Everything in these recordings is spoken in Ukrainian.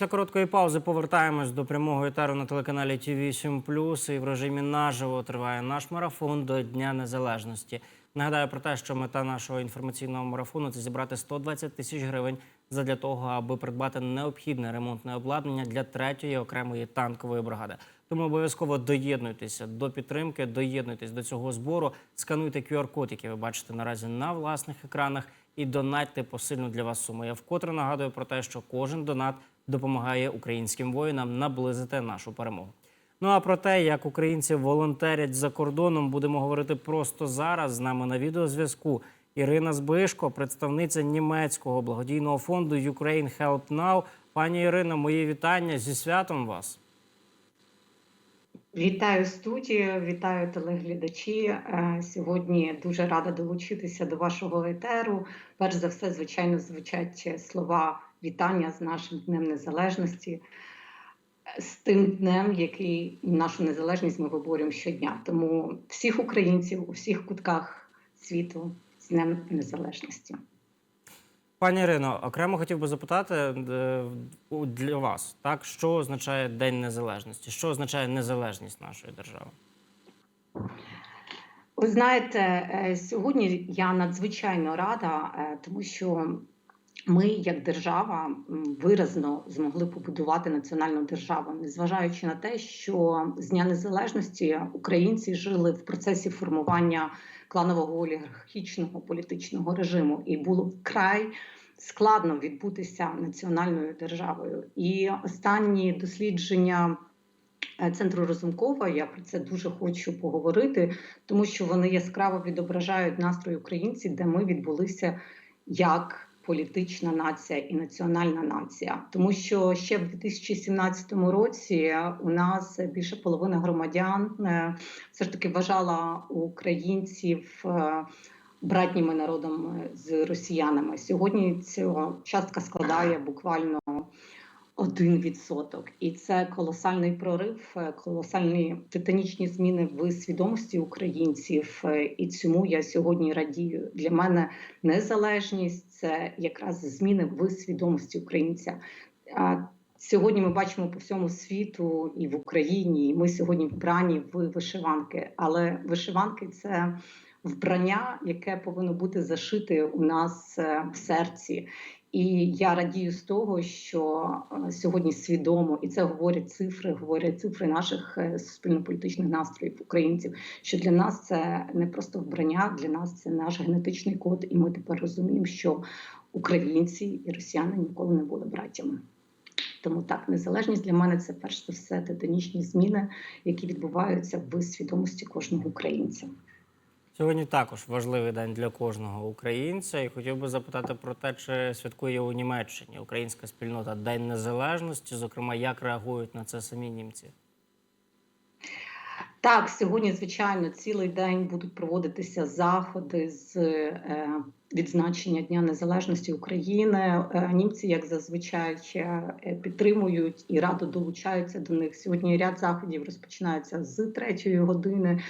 Після короткої паузи повертаємось до прямого етеру на телеканалі ТВ 7 І в режимі наживо триває наш марафон до Дня Незалежності. Нагадаю про те, що мета нашого інформаційного марафону це зібрати 120 тисяч гривень задля того, аби придбати необхідне ремонтне обладнання для третьої окремої танкової бригади. Тому обов'язково доєднуйтеся до підтримки, доєднуйтесь до цього збору, скануйте QR-код, який ви бачите наразі на власних екранах, і донатьте посильну для вас суму. Я вкотре нагадую про те, що кожен донат допомагає українським воїнам наблизити нашу перемогу. Ну а про те, як українці волонтерять за кордоном, будемо говорити просто зараз. З нами на відеозв'язку Ірина Збишко, представниця німецького благодійного фонду Ukraine Help Now. Пані Ірино, мої вітання зі святом вас. Вітаю студію, вітаю телеглядачі. Е, Сьогодні дуже рада долучитися до вашого етеру. Перш за все, звичайно, звучать слова вітання з нашим Днем Незалежності, з тим днем, який нашу незалежність ми виборюємо щодня. Тому всіх українців у всіх кутках світу з Днем Незалежності. Пані Ірино, окремо хотів би запитати е, для вас, так що означає День Незалежності? Що означає незалежність нашої держави? Ви знаєте, е, сьогодні я надзвичайно рада, е, тому що ми, як держава, виразно змогли побудувати національну державу, незважаючи на те, що з Дня Незалежності українці жили в процесі формування кланового олігархічного політичного режиму, і було вкрай складно відбутися національною державою. І останні дослідження. е, Центру Розумкова, я про це дуже хочу поговорити, тому що вони яскраво відображають настрої українців, де ми відбулися як політична нація і національна нація. Тому що ще в 2017 році у нас більше половини громадян е, все ж таки вважала українців. е, Братніми народами з росіянами сьогодні ця частка складає буквально один відсоток, і це колосальний прорив, е, колосальні титанічні зміни в свідомості українців. Е, І цьому я сьогодні радію. Для мене незалежність це якраз зміни в свідомості українця. Сьогодні ми бачимо по всьому світу і в Україні. І ми сьогодні вбрані в вишиванки, але вишиванки це вбрання, яке повинно бути зашите у нас е, в серці. І я радію з того, що е, сьогодні свідомо, і це говорять цифри, говорять цифри наших е, суспільно-політичних настроїв українців. Що для нас це не просто вбрання, для нас це наш генетичний код, і ми тепер розуміємо, що українці і росіяни ніколи не були братями. Тому так, незалежність для мене це перш за все титанічні зміни, які відбуваються в свідомості кожного українця. Сьогодні також важливий день для кожного українця. І хотів би запитати про те, чи святкує у Німеччині українська спільнота День Незалежності, зокрема, як реагують на це самі німці. Так, сьогодні, звичайно, цілий день будуть проводитися заходи з е, відзначення Дня Незалежності України. Е, німці, як зазвичай, е, підтримують і радо долучаються до них. Сьогодні ряд заходів розпочинається з третьої години.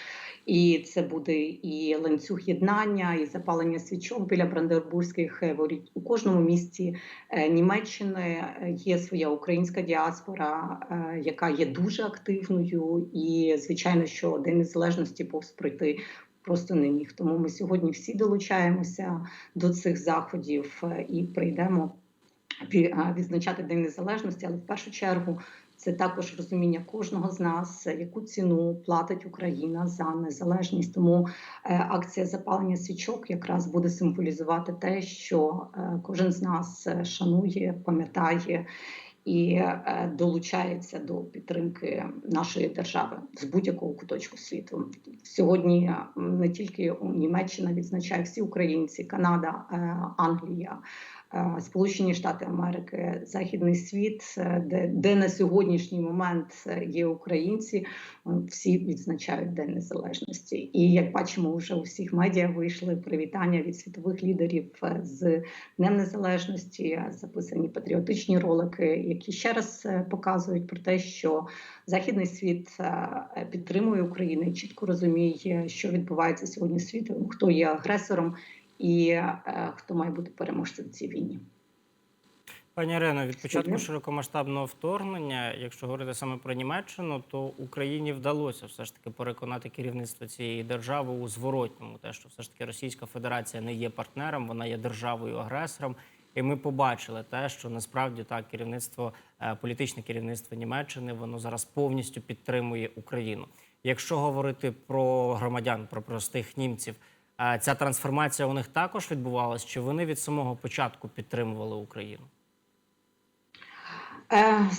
І це буде і ланцюг єднання, і запалення свічок біля Бранденбурзьких воріт. У кожному місті е, Німеччини е, є своя українська діаспора, е, яка є дуже активною, і звичайно, що День Незалежності повз пройти. Просто не міг. Тому ми сьогодні всі долучаємося до цих заходів е, і прийдемо е, відзначати День Незалежності, але в першу чергу це також розуміння кожного з нас, яку ціну платить Україна за незалежність. Тому е, акція запалення свічок якраз буде символізувати те, що кожен з нас шанує, пам'ятає. І е, долучається до підтримки нашої держави з будь-якого куточку світу. Сьогодні е, не тільки Німеччина відзначає всі українці, Канада, е, Англія, Сполучені Штати Америки, Західний світ, е, де, де на сьогоднішній момент е, є українці, е, всі відзначають День Незалежності. І як бачимо, вже у всіх медіа вийшли привітання від світових лідерів е, з Днем Незалежності, е, записані патріотичні ролики, які ще раз е, показують про те, що західний світ е, підтримує Україну і чітко розуміє, що відбувається сьогодні світом, хто є агресором і е, хто має бути переможцем в цій війні. Пані Ірино, від початку широкомасштабного вторгнення, якщо говорити саме про Німеччину, то Україні вдалося все ж таки переконати керівництво цієї держави у зворотньому, те, що все ж таки Російська Федерація не є партнером, вона є державою агресором. І ми побачили те, що насправді так керівництво, е, політичне керівництво Німеччини, воно зараз повністю підтримує Україну. Якщо говорити про громадян, про простих німців, ця трансформація у них також відбувалась, чи вони від самого початку підтримували Україну? Е,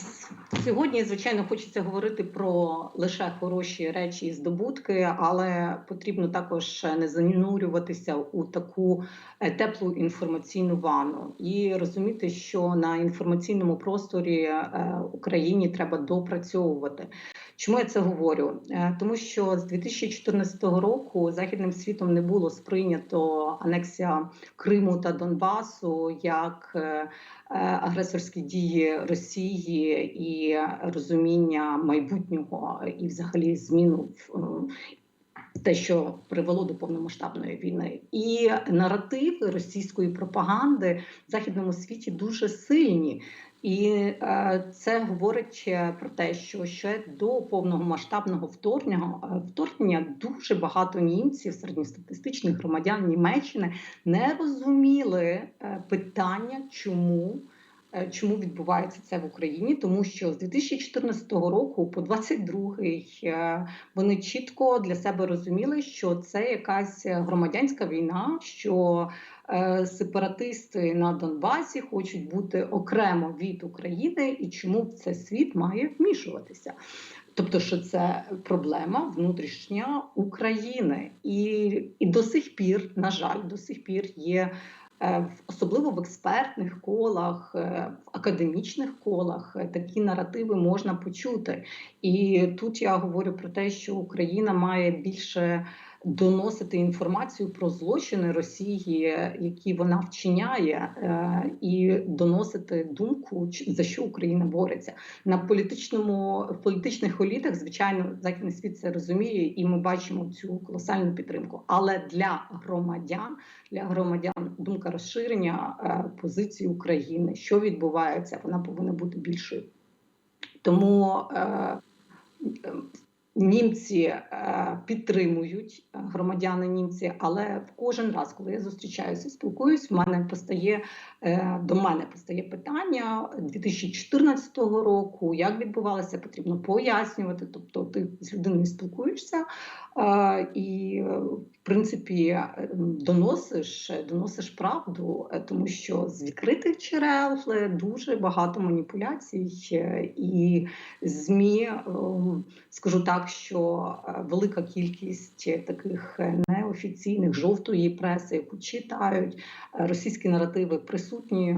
Сьогодні, звичайно, хочеться говорити про лише хороші речі і здобутки, але потрібно також не занурюватися у таку е, теплу інформаційну ванну і розуміти, що на інформаційному просторі е, Україні треба допрацьовувати. Чому я це говорю? Е, Тому що з 2014 року західним світом не було сприйнято анексія Криму та Донбасу як е, е, агресорські дії Росії і розуміння майбутнього, і взагалі зміну в те, що привело до повномасштабної війни, і наративи російської пропаганди в західному світі дуже сильні. І е, це говорить про те, що ще до повного масштабного вторгнення, е, вторгнення дуже багато німців, середньостатистичних громадян Німеччини не розуміли е, питання, чому. Е, Чому відбувається це в Україні? Тому що з 2014 року по 22-й е, вони чітко для себе розуміли, що це якась громадянська війна, що е, сепаратисти на Донбасі хочуть бути окремо від України, і чому в це світ має вмішуватися. Тобто, що це проблема внутрішня України, і, і до сих пір, на жаль, до сих пір є. Е, Особливо в експертних колах, е, в академічних колах е, такі наративи можна почути. І тут я говорю про те, що Україна має більше доносити інформацію про злочини Росії, які вона вчиняє, е, і доносити думку, за що Україна бореться на політичному в політичних елітах. Звичайно, західний світ це розуміє, і ми бачимо цю колосальну підтримку. Але для громадян, для громадян думка розширення е, позиції України, що відбувається, вона повинна бути більшою. Тому е, німці е, підтримують е, громадяни німці, але кожен раз, коли я зустрічаюся, спілкуюсь, в мене постає е, до мене постає питання 2014 року, як відбувалося, потрібно пояснювати. Тобто, ти з людиною спілкуєшся і, е, в принципі, е, доносиш, доносиш правду, тому що з відкритих джерел дуже багато маніпуляцій і ЗМІ, скажу так, що велика кількість таких неофіційних жовтої преси, яку читають російські наративи присутні,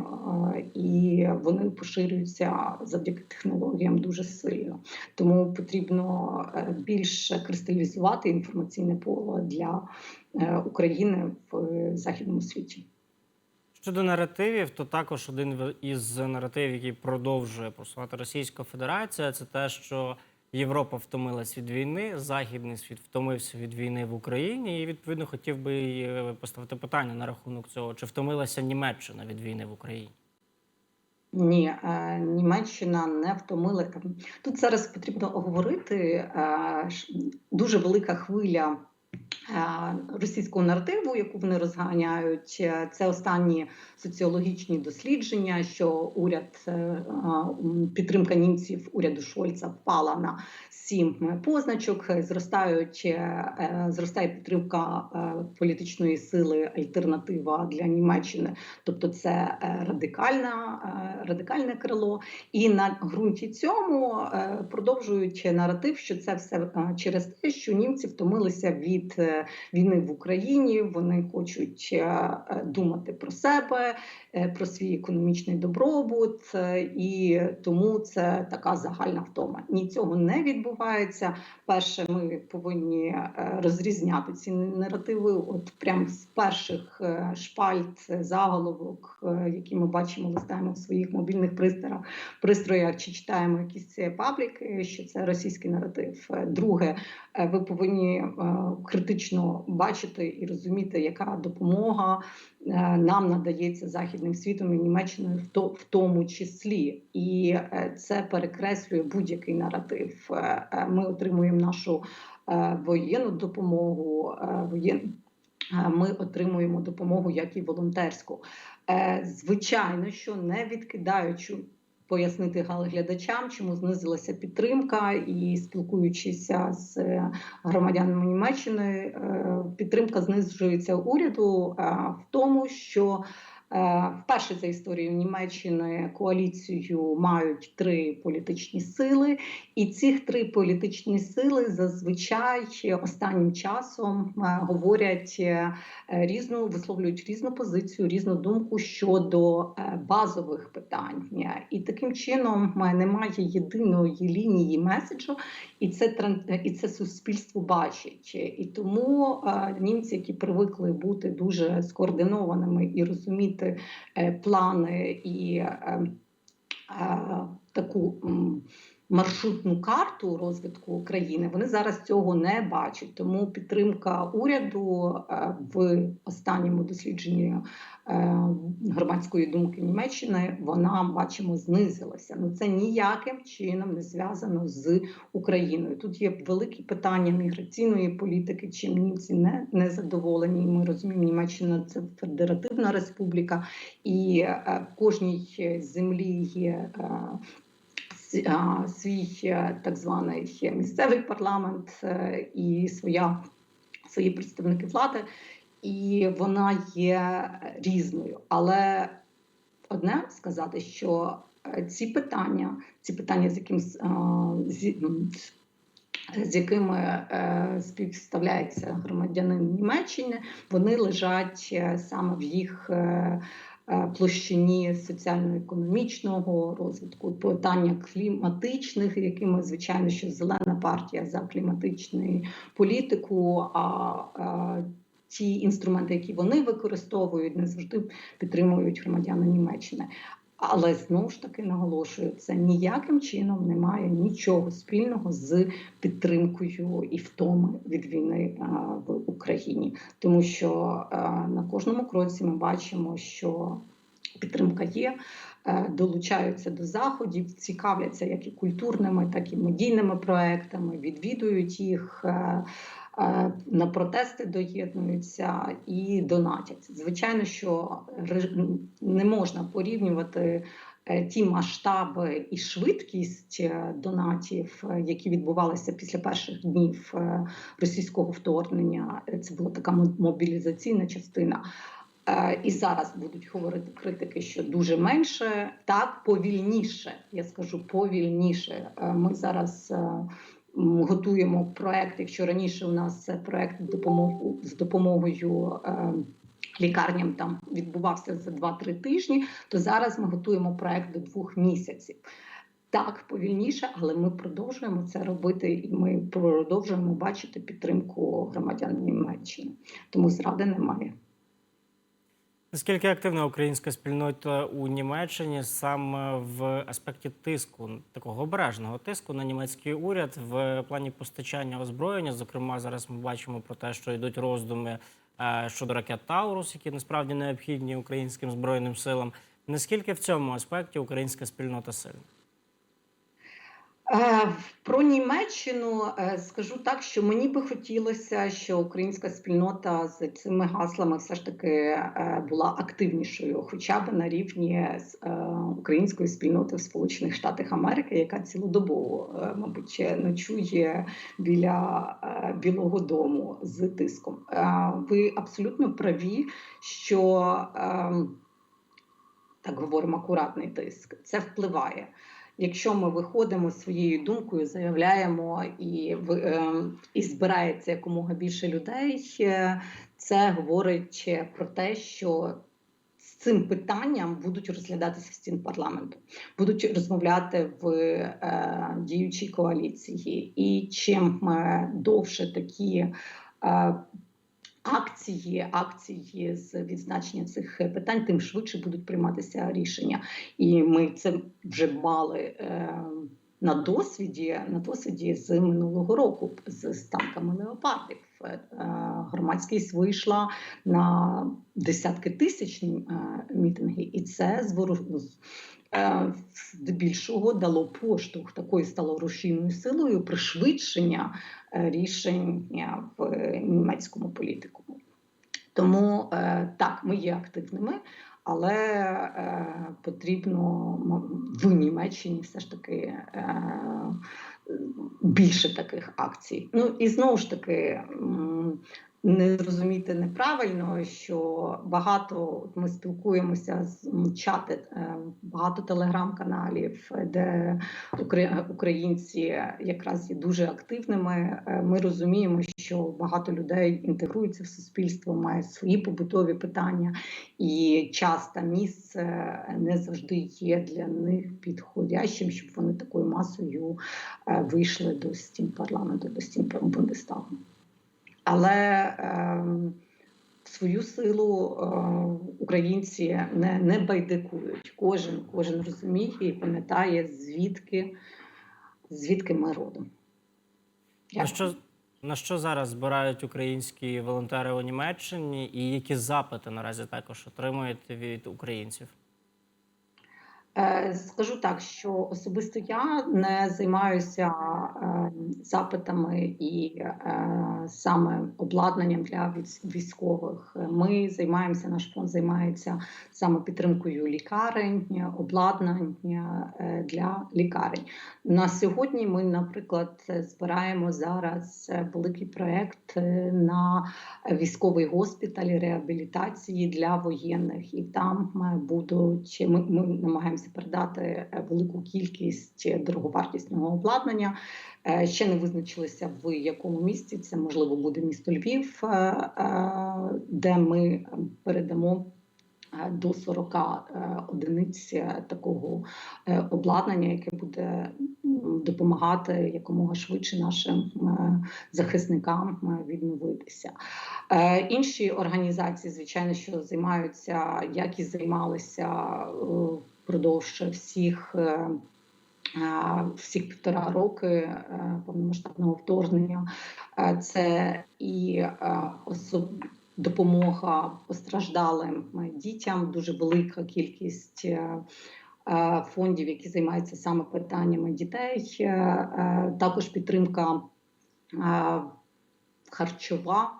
і вони поширюються завдяки технологіям дуже сильно. Тому потрібно е, більш кристалізувати інформаційне поле для е, України в е, західному світі. Щодо наративів, то також один із наративів, який продовжує просувати Російська Федерація, це те, що Європа втомилась від війни, західний світ втомився від війни в Україні, і відповідно хотів би е, поставити питання на рахунок цього: чи втомилася Німеччина від війни в Україні? Ні, Німеччина не втомила. Тут зараз потрібно говорити е, дуже велика хвиля. Е, Російського наративу, яку вони розганяють, Е, це останні соціологічні дослідження, що уряд е, підтримка німців уряду Шольца впала на сім позначок. Зростають зростає підтримка політичної сили альтернатива для Німеччини, тобто це радикальна, радикальне крило. І на ґрунті цьому продовжують наратив, що це все через те, що німці втомилися від війни в Україні. Вони хочуть е, думати про себе, е, про свій економічний добробут, е, і тому це така загальна втома. Ні, цього не відбувається. Перше, ми повинні розрізняти ці наративи. От прям з перших шпальт заголовок, які ми бачимо, листаємо в своїх мобільних пристроях, пристроях чи читаємо якісь пабліки, що це російський наратив. Друге, ви повинні е, критично бачити і розуміти, яка допомога е, нам надається західним світом і Німеччиною в то- в тому числі, і е, це перекреслює будь-який наратив. Е, е, Ми отримуємо нашу е, воєнну допомогу. е, воєн... е, Ми отримуємо допомогу як і волонтерську. Е, Звичайно, що не відкидаючи пояснити глядачам, чому знизилася підтримка, і спілкуючися з е, громадянами Німеччини, е, підтримка знижується уряду е, в тому, що вперше за історією Німеччини коаліцію мають три політичні сили, і ці три політичні сили зазвичай останнім часом е, говорять е, різну, висловлюють різну позицію, різну думку щодо е, базових питань. І таким чином е, немає єдиної лінії меседжу, і це і це суспільство бачить. І тому е, німці, які привикли бути дуже скоординованими і розуміти е, плани і е, е, таку. Маршрутну карту розвитку України вони зараз цього не бачать. Тому підтримка уряду е, в останньому дослідженні е, громадської думки Німеччини вона бачимо знизилася. Ну це ніяким чином не зв'язано з Україною. Тут є великі питання міграційної політики, чим німці не, не задоволені. Ми розуміємо, Німеччина це федеративна республіка, і е, в кожній землі є. Е, Свій е, так званий місцевий парламент е, і своя свої представники влади, і вона є різною. Але одне сказати, що е, ці питання, ці питання, з яким з, з якими е, співставляється громадянин Німеччини, вони лежать е, саме в їх е, е, площині соціально-економічного розвитку, питання кліматичних, якими звичайно, що зелена партія за кліматичну політику. А е, ті інструменти, які вони використовують, не завжди підтримують громадяни Німеччини. Але знову ж таки наголошую, це ніяким чином не має нічого спільного з підтримкою і втоми від війни в Україні, тому що на кожному кроці ми бачимо, що підтримка є. е, Долучаються до заходів, цікавляться як і культурними, так і медійними проектами, відвідують їх е, е, на протести доєднуються і донатять. Звичайно, що не можна порівнювати е, ті масштаби і швидкість е, донатів, е, які відбувалися після перших днів е, російського вторгнення. Е, Це була така мо- мобілізаційна частина. Е, І зараз будуть говорити критики, що дуже менше, так повільніше. Я скажу повільніше. Е, Ми зараз е, готуємо проект. Якщо раніше у нас проект допомогу з допомогою. е, Лікарням там відбувався за 2-3 тижні, то зараз ми готуємо проект до двох місяців. Так, повільніше, але ми продовжуємо це робити, і ми продовжуємо бачити підтримку громадян Німеччини. Тому зради немає. Наскільки активна українська спільнота у Німеччині саме в аспекті тиску, такого обережного тиску на німецький уряд в плані постачання озброєння? Зокрема, зараз ми бачимо про те, що йдуть роздуми е, щодо ракет Таурус, які насправді необхідні українським збройним силам. Наскільки в цьому аспекті українська спільнота сильна? Е, Про Німеччину е, скажу так, що мені би хотілося, що українська спільнота з цими гаслами все ж таки е, була активнішою, хоча б на рівні української спільноти в Сполучених Штатах Америки, яка цілодобово, мабуть, ночує біля Білого Дому з тиском. Ви абсолютно праві, що ем, так говоримо, акуратний тиск. Це впливає. Якщо ми виходимо своєю думкою, заявляємо і в- е, і збирається якомога більше людей, е, це говорить про те, що з цим питанням будуть розглядатися стін парламенту, будуть розмовляти в е, діючій коаліції. І чим е, довше такі акції, акції з відзначення цих питань, тим швидше будуть прийматися рішення. І ми це вже мали. Е, на досвіді на досвіді з минулого року з, з танками леопардів. Е, Громадськість вийшла на десятки тисяч е, мітинги, і це звору- з- е, здебільшого дало поштовх такою стало рушійною силою пришвидшення рішення в німецькому політику. Тому так, ми є активними, але е, потрібно в Німеччині все ж таки е, більше таких акцій. Ну і знову ж таки. Не зрозуміти неправильно, що багато ми спілкуємося з чати, е, багато телеграм-каналів, де укра- українці якраз є дуже активними. Е, Ми розуміємо, що багато людей інтегруються в суспільство, мають свої побутові питання, і час та місце не завжди є для них підходящим, щоб вони такою масою е, вийшли до стін парламенту, до стін Бундестагу. Але ем, свою силу е, українці не, не байдикують. Кожен, кожен розуміє і пам'ятає, звідки, звідки ми родом. На що, на що зараз збирають українські волонтери у Німеччині, і які запити наразі також отримуєте від українців? Е, Скажу так, що особисто я не займаюся е, запитами і е, саме обладнанням для військових. Ми займаємося, наш фонд займається саме підтримкою лікарень, обладнання для лікарень. На сьогодні ми, наприклад, збираємо зараз великий проект на військовий госпіталь реабілітації для воєнних, і там будуть ми, ми намагаємося передати е, велику кількість дороговартісного обладнання. Е, Ще не визначилися в якому місті. Це можливо буде місто Львів, е, де ми передамо. До 40 е, одиниць такого обладнання, яке буде допомагати якомога швидше нашим захисникам відновитися. Інші організації, звичайно, що займаються, як і займалися впродовж всіх. е, е, Всіх півтора роки е, повномасштабного вторгнення це і е, особ- допомога постраждалим дітям, дуже велика кількість фондів, які займаються саме питаннями дітей. Також підтримка харчова,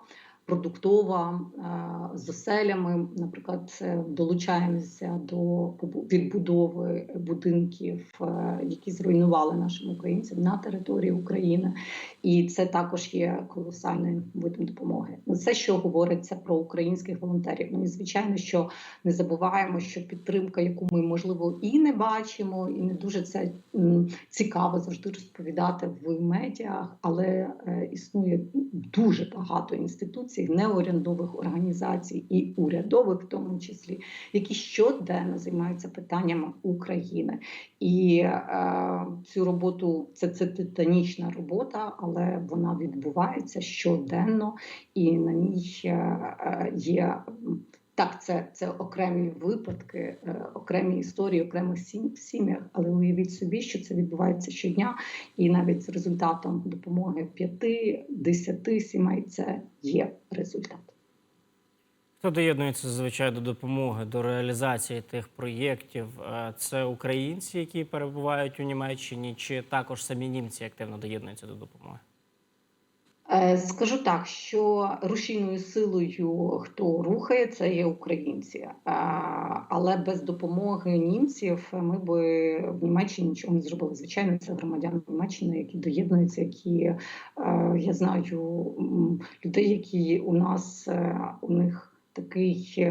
продуктова е, з оселями. Наприклад, долучаємося до відбудови будинків, е, які зруйнували нашим українцям на території України. І це також є колосальним видом допомоги. Ну, Це що говориться про українських волонтерів. Ну і звичайно, що не забуваємо, що підтримка, яку ми можливо і не бачимо, і не дуже це цікаво завжди розповідати в медіах, але е, існує дуже багато інституцій, неурядових організацій і урядових, в тому числі, які щоденно займаються питаннями України. І е, цю роботу це, це титанічна робота, але вона відбувається щоденно, і на ній е, е, є. Так, це, це окремі випадки, е, окремі історії, окремих сім- сім'ях, але уявіть собі, що це відбувається щодня, і навіть з результатом допомоги п'яти, десяти сімей це є результат. Хто доєднується зазвичай до допомоги, до реалізації тих проєктів? Е, Це українці, які перебувають у Німеччині, чи також самі німці активно доєднуються до допомоги? Е, Скажу так, що рушійною силою, хто рухає, це є українці. Е, Але без допомоги німців ми би в Німеччині нічого не зробили. Звичайно, це громадяни Німеччини, які доєднуються, які е, я знаю людей, які у нас у них такий.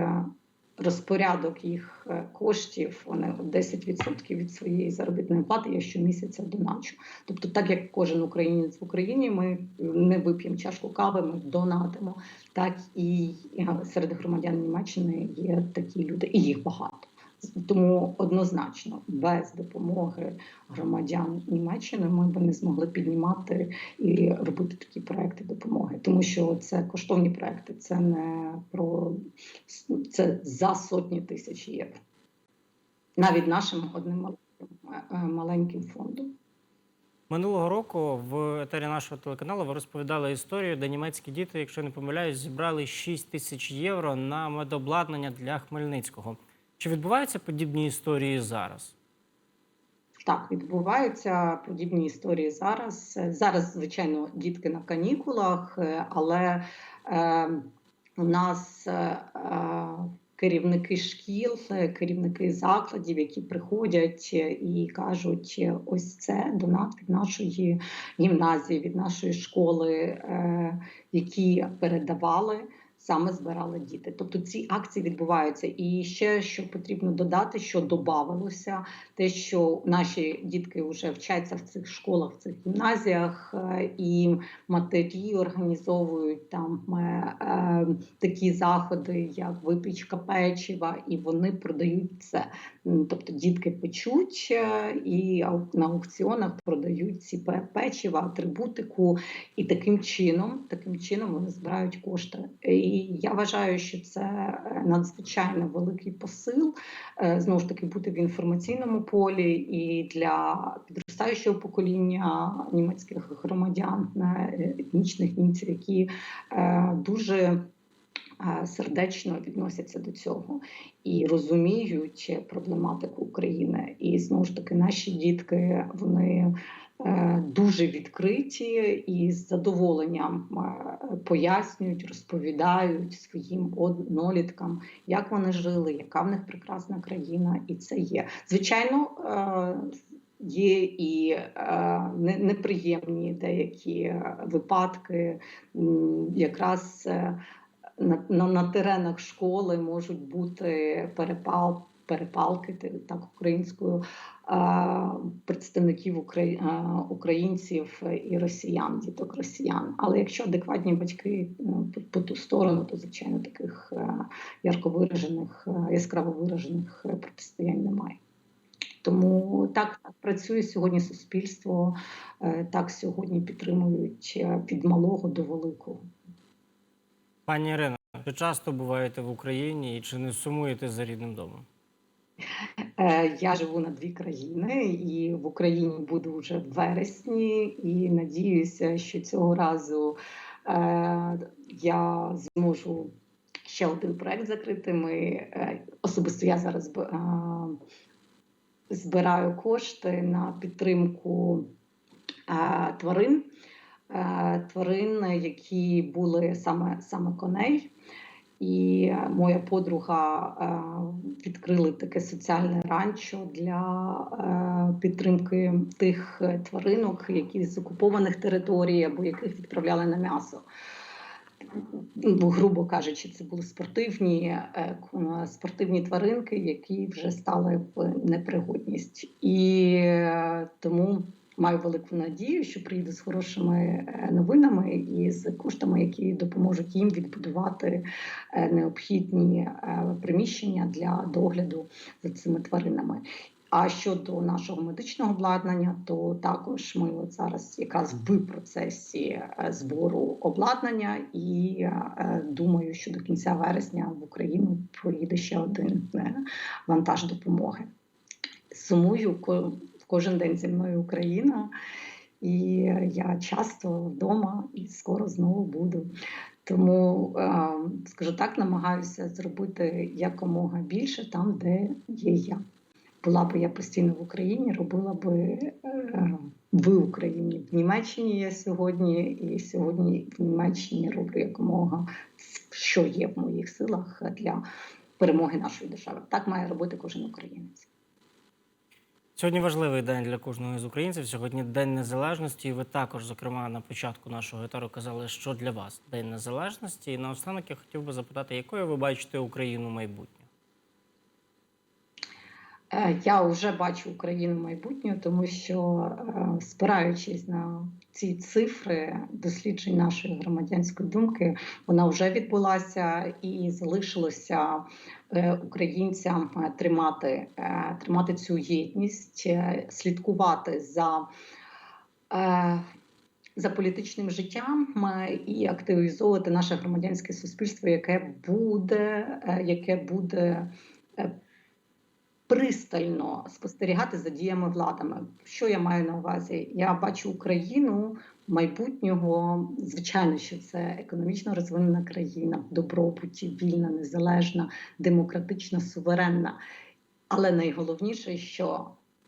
Розпорядок їх е, коштів, вони 10% від своєї заробітної плати я щомісяця доначу. Тобто, так як кожен українець в Україні, ми не вип'ємо чашку кави, ми донатимо, так і е, серед громадян Німеччини є такі люди, і їх багато. Тому однозначно без допомоги громадян Німеччини ми б не змогли піднімати і робити такі проекти допомоги, тому що це коштовні проекти, це не про це за сотні тисяч євро. Навіть нашим одним маленьким, е, фондом. Минулого року в етері нашого телеканалу ви розповідали історію, де німецькі діти, якщо не помиляюсь, зібрали 6 тисяч євро на медобладнання для Хмельницького. Чи відбуваються подібні історії зараз? Так, відбуваються подібні історії зараз. Зараз, звичайно, дітки на канікулах, е, але е, у нас е, е, керівники шкіл, керівники закладів, які приходять і кажуть: ось це донат від нашої гімназії, від нашої школи, е, які передавали. Саме збирали діти. Тобто ці акції відбуваються. І ще що потрібно додати, що додавалося, те, що наші дітки вже вчаться в цих школах, в цих гімназіях, е, і матері організовують там е, е, такі заходи, як випічка печива, і вони продають це. Тобто дітки печуть і на аукціонах продають ці пе- печива, атрибутику, і таким чином, таким чином вони збирають кошти. Я вважаю, що це е, надзвичайно великий посил е, знову ж таки бути в інформаційному полі і для підростаючого покоління німецьких громадян, е, етнічних німців, які дуже сердечно відносяться до цього і розуміють проблематику України. І знову ж таки, наші дітки вони дуже відкриті і з задоволенням е, пояснюють, розповідають своїм одноліткам, як вони жили, яка в них прекрасна країна, і це є. Звичайно, е, є і е, неприємні деякі е, випадки, якраз е, на, на, на теренах школи можуть бути перепал. Перепалки так українською е, представників украї- українців і росіян, діток росіян. Але якщо адекватні батьки е, по, ту сторону, то звичайно таких е, ярко виражених, е, яскраво виражених протистоянь немає. Тому так, працює сьогодні суспільство, так сьогодні підтримують від малого до великого. Пані Ірино, чи часто буваєте в Україні і чи не сумуєте за рідним домом? Е, Я живу на дві країни, і в Україні буду вже в вересні, і надіюся, що цього разу е, я зможу ще один проект закрити. Ми е, особисто я зараз збираю кошти на підтримку тварин. Тварин, які були саме, саме коней. І моя подруга е, відкрили таке соціальне ранчо для е, підтримки тих тваринок, які з окупованих територій або яких відправляли на м'ясо. Ну, грубо кажучи, це були спортивні, е, спортивні тваринки, які вже стали в непригодність. І тому маю велику надію, що приїду з хорошими е, новинами і з коштами, які допоможуть їм відбудувати е, необхідні е, приміщення для догляду за цими тваринами. А щодо нашого медичного обладнання, то також ми от зараз якраз в процесі збору обладнання, і думаю, що до кінця вересня в Україну поїде ще один вантаж допомоги. Сумую кожен день зі мною Україна, і я часто вдома і скоро знову буду. Тому, е, скажу так, намагаюся зробити якомога більше там, де є я. Була б я постійно в Україні, робила би е, в Україні. В Німеччині я сьогодні, і сьогодні в Німеччині роблю якомога, що є в моїх силах для перемоги нашої держави. Так має робити кожен українець. Сьогодні важливий день для кожного з українців. Сьогодні День Незалежності. Ви також, зокрема, на початку нашого етеру казали, що для вас День Незалежності. І наостанок я хотів би запитати, якою ви бачите Україну майбутнє? Е, Я вже бачу Україну майбутнього, тому що е, спираючись на ці цифри досліджень нашої громадянської думки, вона вже відбулася і залишилося українцям е, тримати, е, тримати цю єдність, е, слідкувати за. е, За політичним життям е, і активізовувати наше громадянське суспільство, яке буде, е, яке буде е, пристально спостерігати за діями владами. Що я маю на увазі? Я бачу Україну майбутнього. Звичайно, що це економічно розвинена країна, в добробуті, вільна, незалежна, демократична, суверенна. Але найголовніше, що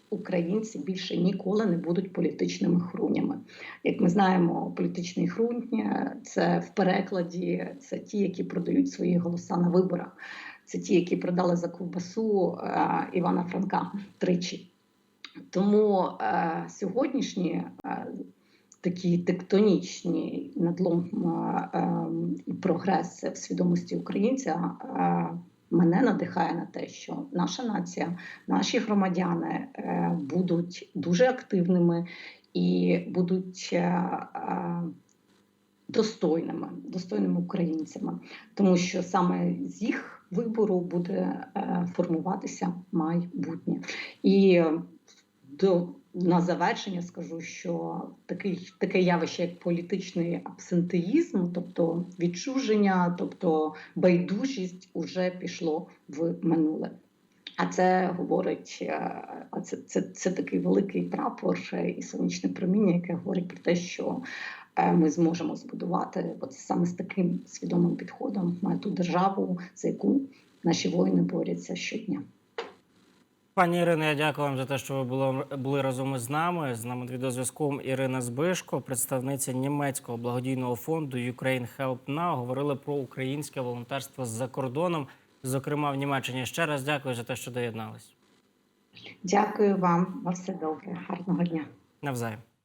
українці більше ніколи не будуть політичними хрунями. Як ми знаємо, політичний хрунь це в перекладі це ті, які продають свої голоса на виборах. Це ті, які продали за ковбасу е, Івана Франка тричі. Тому е, сьогоднішні е, такі тектонічні надлом і прогрес в свідомості українця мене надихає на те, що наша нація, наші громадяни е, будуть дуже активними і будуть е, е, достойними, достойними українцями, тому що саме з їх вибору буде формуватися майбутнє. І до на завершення скажу, що такий таке явище, як політичний абсентеїзм, тобто відчуження, тобто байдужість, уже пішло в минуле. А це говорить, е, а це, це, це такий великий прапор і сонячне проміння, яке говорить про те, що е, ми зможемо збудувати от саме з таким свідомим підходом на ту державу, за яку наші воїни борються щодня. Пані Ірино, я дякую вам за те, що ви були, були разом із нами. З нами відеозв'язком Ірина Збишко, представниця німецького благодійного фонду Ukraine Help Now, говорили про українське волонтерство за кордоном, зокрема в Німеччині. Ще раз дякую за те, що доєднались. Дякую вам, на все добре, гарного дня. Навзаєм.